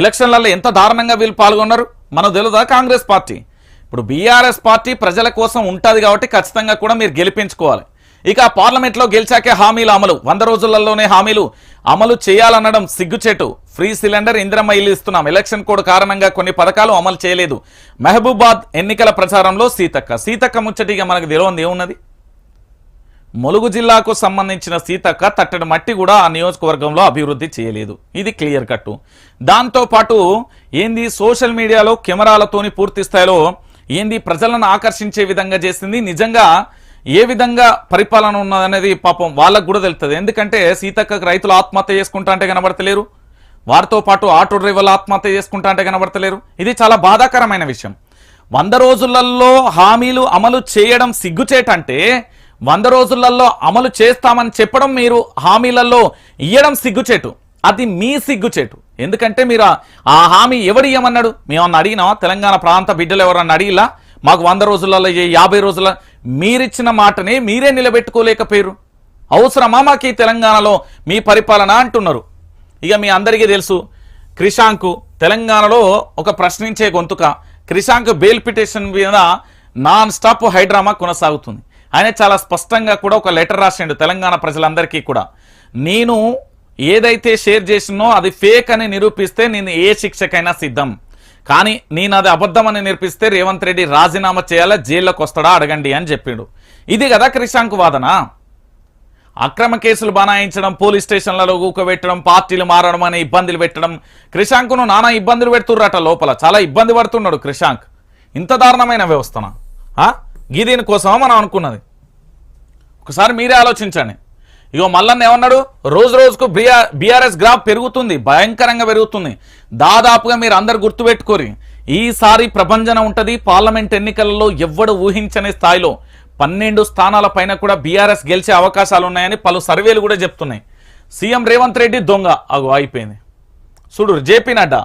ఎలక్షన్లలో ఎంత దారుణంగా వీళ్ళు పాల్గొన్నారు? మనకు తెలుదా కాంగ్రెస్ పార్టీ? ఇప్పుడు బీఆర్ఎస్ పార్టీ ప్రజల కోసం ఉంటుంది కాబట్టి ఖచ్చితంగా కూడా మీరు గెలిపించుకోవాలి. ఇక పార్లమెంట్లో గెలిచాకే హామీల అమలు. వంద రోజులలోనే హామీలు అమలు చేయాలనడం సిగ్గుచేటు. ఫ్రీ సిలిండర్ ఇందిరమ్మ ఇల్లు ఇస్తున్నాం. ఎలక్షన్ కోడ్ కారణంగా కొన్ని పథకాలు అమలు చేయలేదు. మహబూబాద్ ఎన్నికల ప్రచారంలో సీతక్క. సీతక్క ముచ్చటిగా మనకు తెలియంది ఏమున్నది? ములుగు జిల్లాకు సంబంధించిన సీతక్క తట్టడి మట్టి కూడా ఆ నియోజకవర్గంలో అభివృద్ధి చేయలేదు. ఇది క్లియర్ కట్టు. దాంతోపాటు ఏంది సోషల్ మీడియాలో కెమెరాలతోని పూర్తి స్థాయిలో ఏంది ప్రజలను ఆకర్షించే విధంగా చేసింది నిజంగా ఏ విధంగా పరిపాలన ఉన్నదనేది పాపం వాళ్ళకు కూడా తెలుస్తుంది ఎందుకంటే సీతక్కకు రైతులు ఆత్మహత్య చేసుకుంటా అంటే కనబడతలేరు. వారితో పాటు ఆటో డ్రైవర్లు ఆత్మహత్య చేసుకుంటా అంటే కనబడతలేరు. ఇది చాలా బాధాకరమైన విషయం. వంద రోజులలో హామీలు అమలు చేయడం సిగ్గుచేటంటే వంద రోజులలో అమలు చేస్తామని చెప్పడం మీరు హామీలలో ఇయ్యడం సిగ్గుచేటు. అది మీ సిగ్గుచేటు. ఎందుకంటే మీరు ఆ- హామీ ఎవడు ఇయ్యమన్నాడు? మేమన్నా అడిగినావా? తెలంగాణ ప్రాంత బిడ్డలు ఎవరన్నా అడిగిలా? మాకు వంద రోజులలో యాభై రోజుల మీరిచ్చిన మాటని మీరే నిలబెట్టుకోలేకపోయారు. అవసరమా మాకు ఈ తెలంగాణలో మీ పరిపాలన అంటున్నారు. ఇక మీ అందరికీ తెలుసు క్రిషాంకు తెలంగాణలో ఒక ప్రశ్నించే గొంతుక. క్రిషాంక్ బెయిల్ పిటిషన్ మీద నాన్ స్టాప్ హైడ్రామా కొనసాగుతుంది. ఆయన చాలా స్పష్టంగా కూడా ఒక లెటర్ రాసిండు తెలంగాణ ప్రజలందరికీ కూడా. నేను ఏదైతే షేర్ చేసినో అది ఫేక్ అని నిరూపిస్తే నేను ఏ శిక్షకైనా సిద్ధం. కానీ నేను అది అబద్ధం అని నిరూపిస్తే రేవంత్ రెడ్డి రాజీనామా చేయాలా జైల్లోకి వస్తాడా అడగండి అని చెప్పిండు. ఇది కదా క్రిషాంక్ వాదన? అక్రమ కేసులు బనాయించడం పోలీస్ స్టేషన్లలో ఊకబెట్టడం పార్టీలు మారడం అనే ఇబ్బందులు పెట్టడం. క్రిషాంక్ను నానా ఇబ్బందులు పెడుతుర్రట లోపల. చాలా ఇబ్బంది పడుతున్నాడు క్రిషాంక్ ఇంత దారుణమైన వ్యవస్థన? ఆ? గీ దీనికోసమా మనం అనుకున్నది. ఒకసారి మీరే ఆలోచించండి. ఇగో మల్లన్న ఏమన్నాడు? రోజు రోజుకు బిఆర్ బీఆర్ఎస్ గ్రాఫ్ పెరుగుతుంది భయంకరంగా పెరుగుతుంది. దాదాపుగా మీరు అందరు గుర్తుపెట్టుకోరి ఈసారి ప్రభంజన ఉంటుంది పార్లమెంట్ ఎన్నికలలో ఎవ్వడు ఊహించని స్థాయిలో పన్నెండు స్థానాల పైన కూడా బీఆర్ఎస్ గెలిచే అవకాశాలు ఉన్నాయని పలు సర్వేలు కూడా చెప్తున్నాయి. సీఎం రేవంత్ రెడ్డి దొంగ అగో అయిపోయింది. చూడు జేపీ నడ్డా.